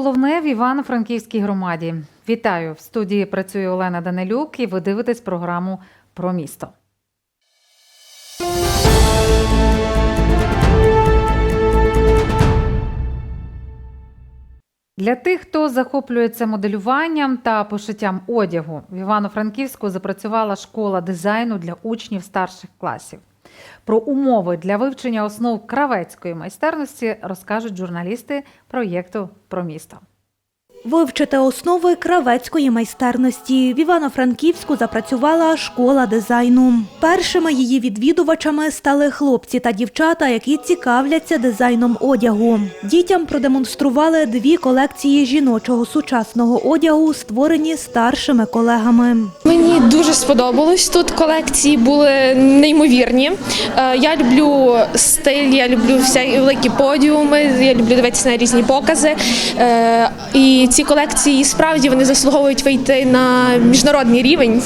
головне в Івано-Франківській громаді. Вітаю! В студії працює Олена Данилюк і ви дивитесь програму про місто. Для тих, хто захоплюється моделюванням та пошиттям одягу, в Івано-Франківську запрацювала школа дизайну для учнів старших класів. Про умови для вивчення основ кравецької майстерності розкажуть журналісти проєкту про місто. Вивчити основи кравецької майстерності. В Івано-Франківську запрацювала школа дизайну. Першими її відвідувачами стали хлопці та дівчата, які цікавляться дизайном одягу. Дітям продемонстрували дві колекції жіночого сучасного одягу, створені старшими колегами. Мені дуже сподобалось. Тут колекції були неймовірні. Е, Я люблю стиль, я люблю всі великі подіуми, я люблю дивитися на різні покази. Е, І ці колекції справді вони заслуговують вийти на міжнародний рівень.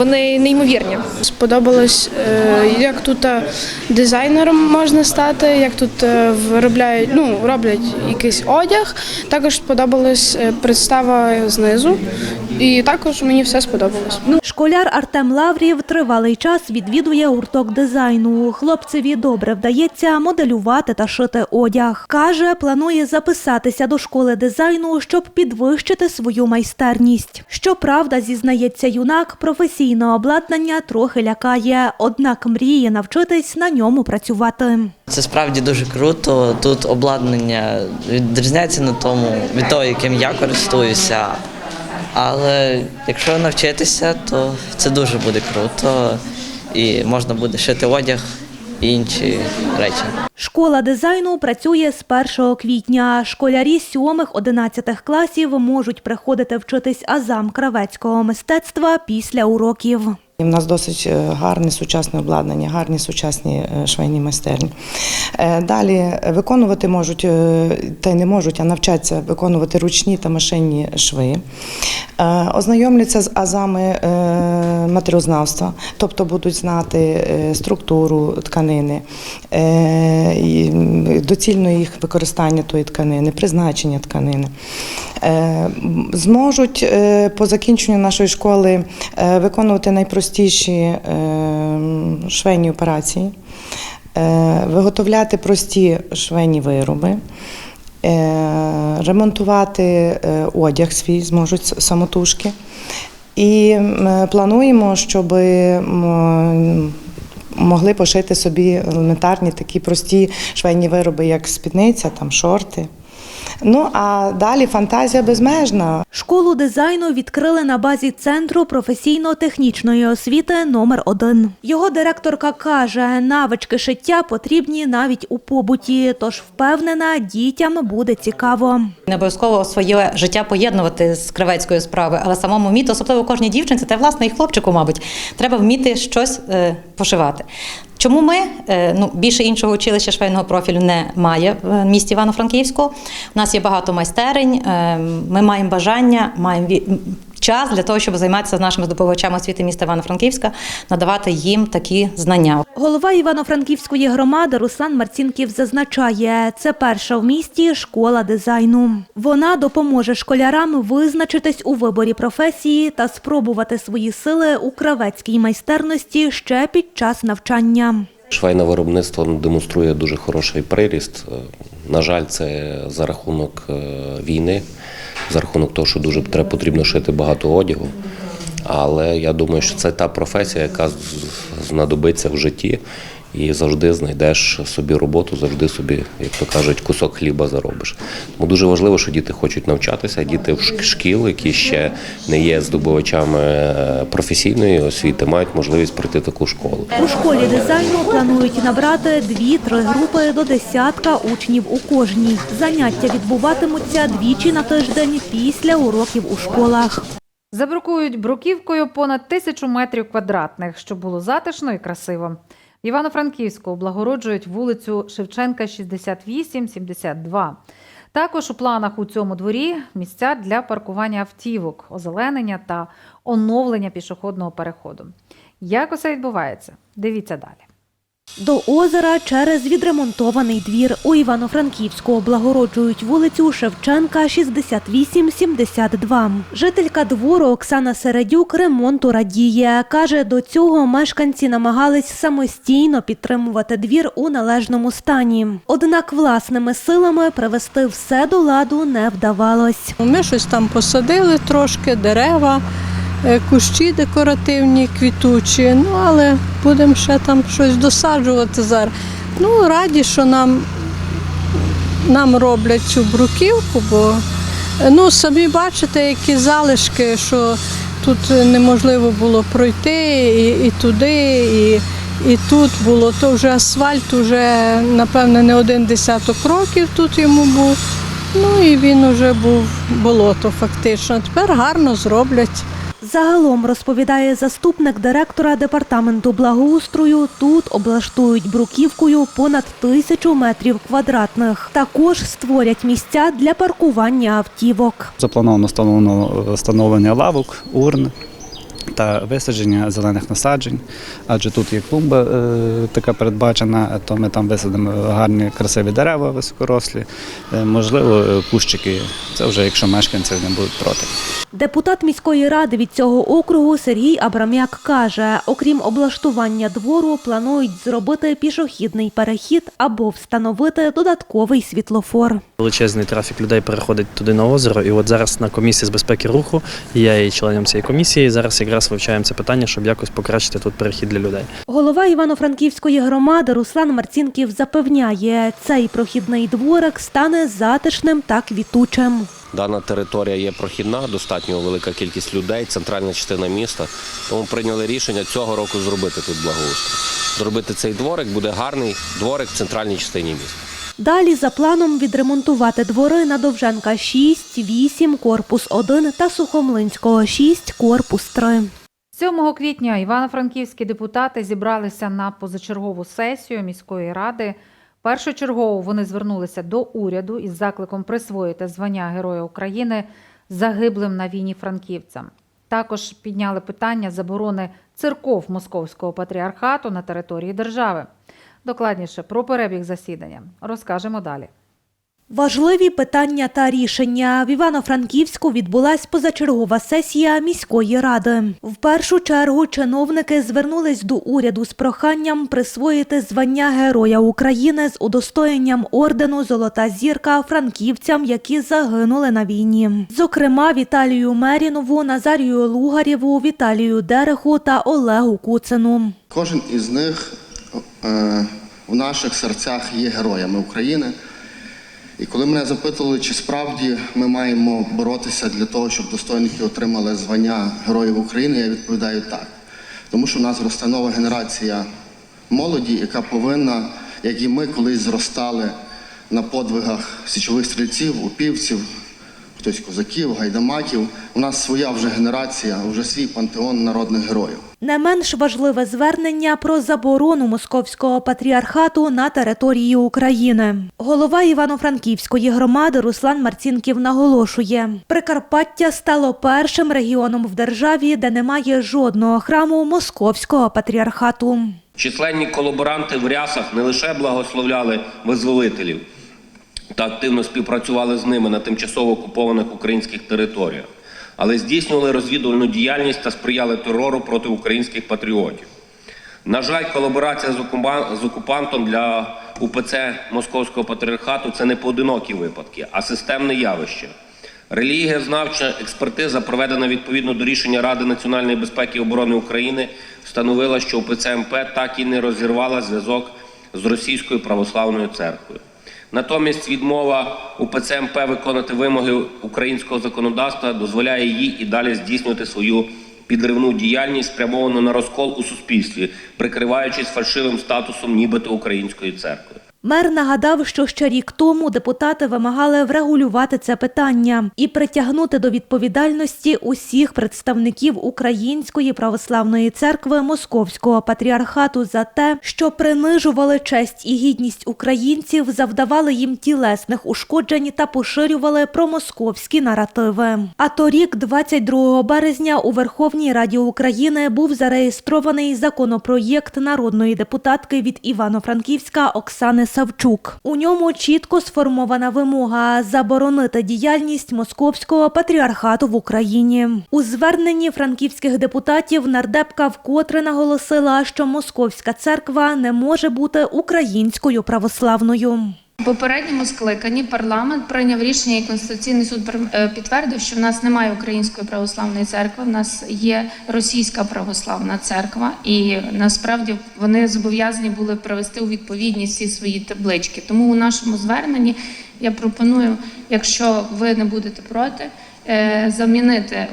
Вони неймовірні. Сподобалось, е, як тут е, дизайнером можна стати, як тут е, виробляють, ну, роблять якийсь одяг. Також сподобалась представа знизу, і також мені все сподобалось. Школяр Артем Лаврів тривалий час відвідує гурток дизайну. Хлопцеві добре вдається моделювати та шити одяг. Каже, планує записатися до школи дизайну, щоб підвищити свою майстерність. Щоправда, зізнається юнак, професійне обладнання трохи лякає, однак мріє навчитись на ньому працювати. Це справді дуже круто. Тут обладнання відрізняється на тому від того, яким я користуюся. Але якщо навчитися, то це дуже буде круто і можна буде шити одяг інші речі. Школа дизайну працює з 1 квітня. Школярі 7-11 класів можуть приходити вчитись азам кравецького мистецтва після уроків. У нас досить е, гарне сучасне обладнання, гарні сучасні е, швейні майстерні. Е, Далі виконувати можуть, та й не можуть, а навчаться виконувати ручні та машинні шви. Ознайомляться з азами матеріознавства, тобто будуть знати структуру тканини, доцільно їх використання тої тканини, призначення тканини. Е, Зможуть е, по закінченню нашої школи е, виконувати найпростіші швейні операції, виготовляти прості швейні вироби. Ремонтувати одяг свій зможуть самотужки. І плануємо, щоб могли пошити собі елементарні такі прості швейні вироби, як спідниця, там шорти. Ну а далі фантазія безмежна. Школу дизайну відкрили на базі центру професійно-технічної освіти номер 1 Його директорка каже, навички шиття потрібні навіть у побуті, тож впевнена, дітям буде цікаво. Не обов'язково своє життя поєднувати з кравецькою справою, але самому вміти, особливо кожній дівчинці, та й власне і хлопчику, мабуть, треба вміти щось е, пошивати. Чому ми е, ну більше іншого училища швейного профілю не має в місті Івано-Франківську? У нас є багато майстерень. е, Ми маємо бажання, маємо час для того, щоб займатися з нашими здобувачами освіти міста Івано-Франківська, надавати їм такі знання. Голова Івано-Франківської громади Руслан Марцінків зазначає, це перша в місті школа дизайну. Вона допоможе школярам визначитись у виборі професії та спробувати свої сили у кравецькій майстерності ще під час навчання. Швейне виробництво демонструє дуже хороший приріст. На жаль, це за рахунок е, війни, за рахунок того, що дуже потрібно шити багато одягу. Але я думаю, що це та професія, яка знадобиться в житті, і завжди знайдеш собі роботу, завжди собі, як то кажуть, кусок хліба заробиш. Тому дуже важливо, що діти хочуть навчатися, діти в шк- шкіл, які ще не є здобувачами е, професійної освіти, мають можливість пройти таку школу. У школі дизайну планують набрати дві-три групи до десятка учнів у кожній. Заняття відбуватимуться двічі на тиждень після уроків у школах. Забрукують бруківкою понад тисячу метрів квадратних, щоб було затишно і красиво. Івано-Франківську облагороджують вулицю Шевченка 68-72. Також у планах у цьому дворі місця для паркування автівок, озеленення та оновлення пішохідного переходу. Як усе відбувається? Дивіться далі. До озера через відремонтований двір у Івано-Франківську облагороджують вулицю Шевченка 68-72. Жителька двору Оксана Середюк ремонту радіє. Каже, до цього мешканці намагались самостійно підтримувати двір у належному стані. Однак власними силами привести все до ладу не вдавалось. Ми щось там посадили трошки, дерева, кущі декоративні, квітучі. Ну, але будемо ще там щось досаджувати зараз. Ну, раді, що нам, нам роблять цю бруківку, бо е, ну, самі бачите, які залишки, що тут неможливо було пройти і, і туди, і, і тут було. То вже асфальт, вже, напевне, не один десяток років тут йому був. Ну і він уже був болото фактично. Тепер гарно зроблять. Загалом розповідає заступник директора департаменту благоустрою. Тут облаштують бруківкою понад тисячу метрів квадратних. Також створять місця для паркування автівок. Заплановано встановлено встановлення лавок, урн та висадження зелених насаджень. Адже тут є клумба е, така передбачена, то ми там висадимо гарні красиві дерева високорослі, е, можливо, е, кущики. Це вже якщо мешканці не будуть проти. Депутат міської ради від цього округу Сергій Абрам'як каже: окрім облаштування двору, планують зробити пішохідний перехід або встановити додатковий світлофор. Величезний трафік людей переходить туди на озеро. І от зараз на комісії з безпеки руху, я є членом цієї комісії. Зараз якраз вивчаємо це питання, щоб якось покращити тут перехід для людей. Голова Івано-Франківської громади Руслан Марцінків запевняє, цей прохідний дворик стане затишним та квітучим. Дана територія є прохідна, достатньо велика кількість людей, центральна частина міста. Тому прийняли рішення цього року зробити тут благоустрій. Зробити цей дворик буде гарний дворик в центральній частині міста. Далі за планом відремонтувати двори на Довженка 6, 8, корпус 1 та Сухомлинського 6, корпус 3. 7 квітня івано-франківські депутати зібралися на позачергову сесію міської ради. Першочергово вони звернулися до уряду із закликом присвоїти звання Героя України загиблим на війні франківцям. Також підняли питання заборони церков Московського патріархату на території держави. Докладніше про перебіг засідання розкажемо далі. Важливі питання та рішення. В Івано-Франківську відбулась позачергова сесія міської ради. В першу чергу чиновники звернулись до уряду з проханням присвоїти звання Героя України з удостоєнням ордену Золота зірка франківцям, які загинули на війні. Зокрема, Віталію Мерінову, Назарію Лугарєву, Віталію Дереху та Олегу Куцину. Кожен із них в наших серцях є героями України. І коли мене запитували, чи справді ми маємо боротися для того, щоб достойники отримали звання Героїв України, я відповідаю так. Тому що в нас росте нова генерація молоді, яка повинна, як і ми колись зростали на подвигах січових стрільців, упівців, хтось козаків, гайдамаків. У нас своя вже генерація, вже свій пантеон народних героїв. Не менш важливе звернення про заборону московського патріархату на території України. Голова Івано-Франківської громади Руслан Марцінків наголошує: Прикарпаття стало першим регіоном в державі, де немає жодного храму московського патріархату. Численні колаборанти в рясах не лише благословляли визволителів та активно співпрацювали з ними на тимчасово окупованих українських територіях, але здійснювали розвідувальну діяльність та сприяли терору проти українських патріотів. На жаль, колаборація з окупантом для УПЦ Московського патріархату це не поодинокі випадки, а системне явище. Релігієзнавча експертиза, проведена відповідно до рішення Ради національної безпеки і оборони України, встановила, що УПЦ МП так і не розірвала зв'язок з Російською православною церквою. Натомість відмова УПЦ МП виконати вимоги українського законодавства дозволяє їй і далі здійснювати свою підривну діяльність, спрямовану на розкол у суспільстві, прикриваючись фальшивим статусом нібито української церкви. Мер нагадав, що ще рік тому депутати вимагали врегулювати це питання і притягнути до відповідальності усіх представників Української православної церкви Московського патріархату за те, що принижували честь і гідність українців, завдавали їм тілесних ушкоджень та поширювали промосковські наративи. А торік, 22 березня, у Верховній Раді України був зареєстрований законопроєкт народної депутатки від Івано-Франківська Оксани Савчук. У ньому чітко сформована вимога заборонити діяльність московського патріархату в Україні. У зверненні франківських депутатів нардепка вкотре наголосила, що московська церква не може бути українською православною. Попередньому скликанні парламент прийняв рішення, і Конституційний суд е, підтвердив, що в нас немає української православної церкви, в нас є російська православна церква, і насправді вони зобов'язані були привести у відповідність всі свої таблички. Тому у нашому зверненні я пропоную, якщо ви не будете проти, е, замінити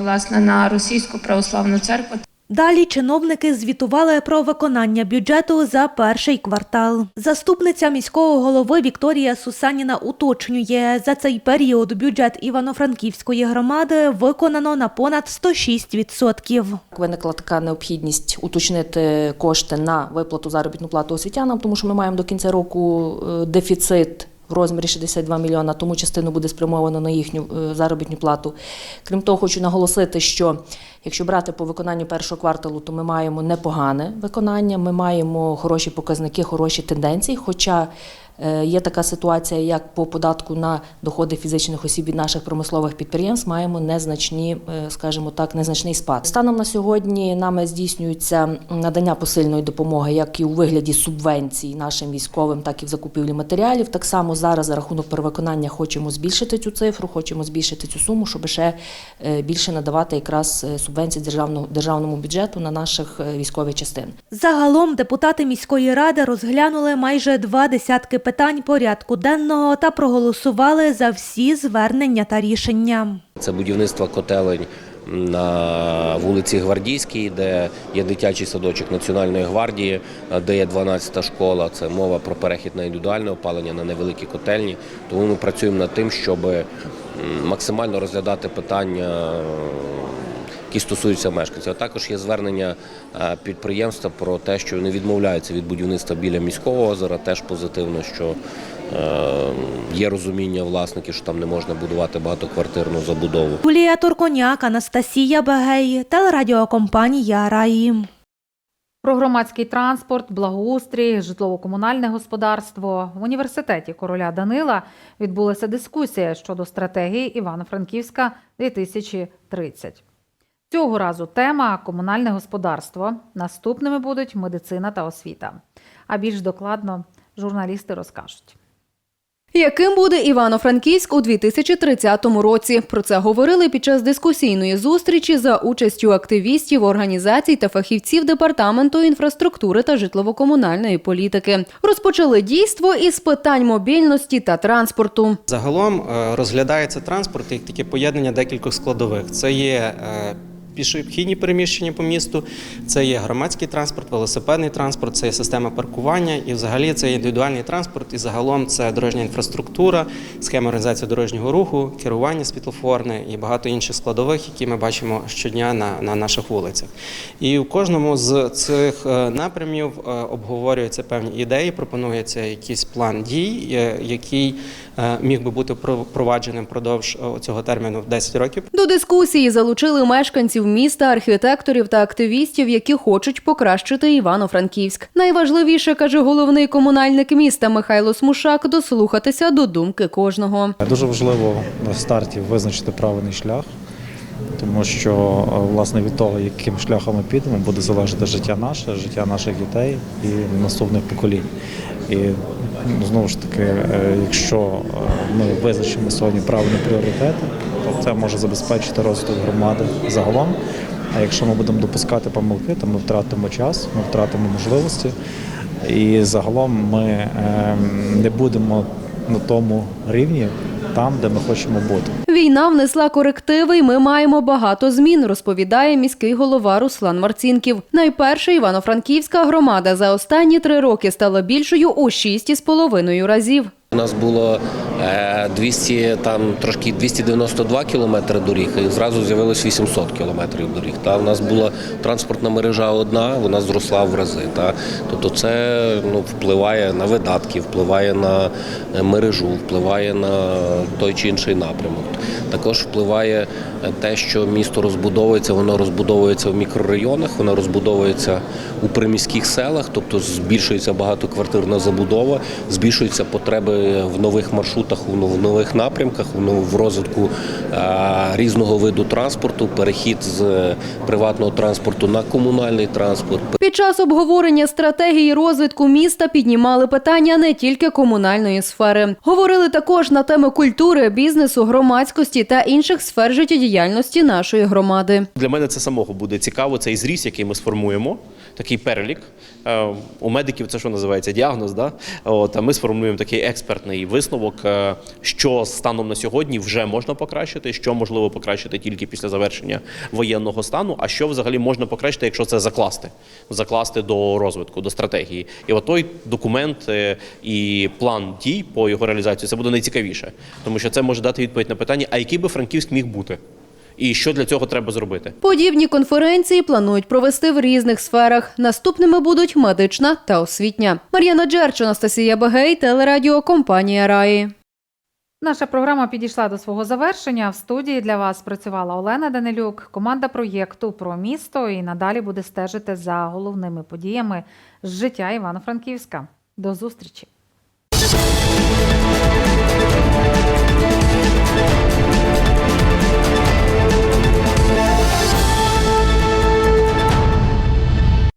власне на російську православну церкву. Далі чиновники звітували про виконання бюджету за перший квартал. Заступниця міського голови Вікторія Сусаніна уточнює, за цей період бюджет Івано-Франківської громади виконано на понад 106%. Виникла така необхідність уточнити кошти на виплату заробітну плату освітянам, тому що ми маємо до кінця року е, дефіцит. В розмірі 62 мільйона, тому частину буде спрямовано на їхню е, заробітну плату. Крім того, хочу наголосити, що якщо брати по виконанню першого кварталу, то ми маємо непогане виконання, ми маємо хороші показники, хороші тенденції. Хоча є така ситуація, як по податку на доходи фізичних осіб від наших промислових підприємств, маємо незначні, е, скажімо так, незначний спад. Станом на сьогодні нами здійснюється надання посильної допомоги, як і у вигляді субвенцій нашим військовим, так і в закупівлі матеріалів. Так само зараз за рахунок перевиконання хочемо збільшити цю цифру, хочемо збільшити цю суму, щоб ще е, більше надавати якраз е, субвенцій з державного державному бюджету на наших е, військових частин. Загалом депутати міської ради розглянули майже два десятки питань порядку денного та проголосували за всі звернення та рішення. Це будівництво котелень на вулиці Гвардійській, де є дитячий садочок Національної гвардії, де є 12-та школа. Це мова про перехід на індивідуальне опалення на невеликі котельні. Тому ми працюємо над тим, щоб максимально розглядати питання. Які стосуються мешканців. А також є звернення підприємства про те, що не відмовляються від будівництва біля міського озера. Теж позитивно, що е, є розуміння власників, що там не можна будувати багатоквартирну забудову. Юлія Турконяк, Анастасія Бегей, телерадіокомпанія Раї. Про громадський транспорт, благоустрій, житлово-комунальне господарство в університеті короля Данила відбулася дискусія щодо стратегії Івано-Франківська 2030. Цього разу тема комунальне господарство. Наступними будуть медицина та освіта. А більш докладно журналісти розкажуть. Яким буде Івано-Франківськ у 2030 році? Про це говорили під час дискусійної зустрічі за участю активістів, організацій та фахівців департаменту інфраструктури та житлово-комунальної політики. Розпочали дійство із питань мобільності та транспорту. Загалом е, розглядається транспорт як таке поєднання декількох складових. Це є е, пішохідні переміщення по місту, це є громадський транспорт, велосипедний транспорт, це є система паркування і взагалі це є індивідуальний транспорт. І загалом це дорожня інфраструктура, схема організації дорожнього руху, керування світлофорне і багато інших складових, які ми бачимо щодня на, на наших вулицях. І у кожному з цих е, напрямів е, обговорюються певні ідеї, пропонується якийсь план дій, е, який міг би бути впровадженим впродовж цього терміну в 10 років. До дискусії залучили мешканців міста, архітекторів та активістів, які хочуть покращити Івано-Франківськ. Найважливіше каже головний комунальник міста Михайло Смушак дослухатися до думки кожного. Дуже важливо на старті визначити правильний шлях, тому що е, власне від того, яким шляхом ми підемо, буде залежати життя наше, життя наших дітей і наступних поколінь. І ну, знову ж таки, е, якщо е, ми визначимо сьогодні правильні пріоритети, то це може забезпечити розвиток громади загалом. А якщо ми будемо допускати помилки, то ми втратимо час, ми втратимо можливості. І загалом ми ем, не будемо на тому рівні, там, де ми хочемо бути. Війна внесла корективи, і ми маємо багато змін, розповідає міський голова Руслан Марцінків. Найперше Івано-Франківська громада за останні три роки стала більшою у 6,5 разів. У нас було е, 200, там трошки 292 кілометри доріг, і зразу з'явилось 800 кілометрів доріг. Та у нас була транспортна мережа одна, вона зросла в рази. Та тобто це ну впливає на видатки, впливає на е, мережу, впливає на той чи інший напрямок. Також впливає е, те, що місто розбудовується, воно розбудовується в мікрорайонах, воно розбудовується у приміських селах, тобто збільшується багатоквартирна забудова, збільшуються потреби в нових маршрутах, в нов- нових напрямках, в розвитку е, різного виду транспорту, перехід з приватного транспорту на комунальний транспорт. Під час обговорення стратегії розвитку міста піднімали питання не тільки комунальної сфери. Говорили також на теми культури, бізнесу, громадськості та інших сфер життєдіяльності нашої громади. Для мене це самого буде цікаво. Цей зріз, який ми сформуємо, такий перелік. Е, У медиків це що називається діагноз. Да? От, а ми сформуємо такий експертний висновок, е, що станом на сьогодні вже можна покращити, що можливо покращити тільки після завершення воєнного стану, а що взагалі можна покращити, якщо це закласти, закласти до розвитку, до стратегії. І от той документ е, і план дій по його реалізації це буде найцікавіше, тому що це може дати відповідь на питання, а який би Франківськ міг бути. І що для цього треба зробити? Подібні конференції планують провести в різних сферах. Наступними будуть медична та освітня. Мар'яна Джерч, Анастасія Бегей, телерадіо компанія Раї. Наша програма підійшла до свого завершення. В студії для вас працювала Олена Данилюк, команда проєкту про місто і надалі буде стежити за головними подіями з життя Івано-Франківська. До зустрічі!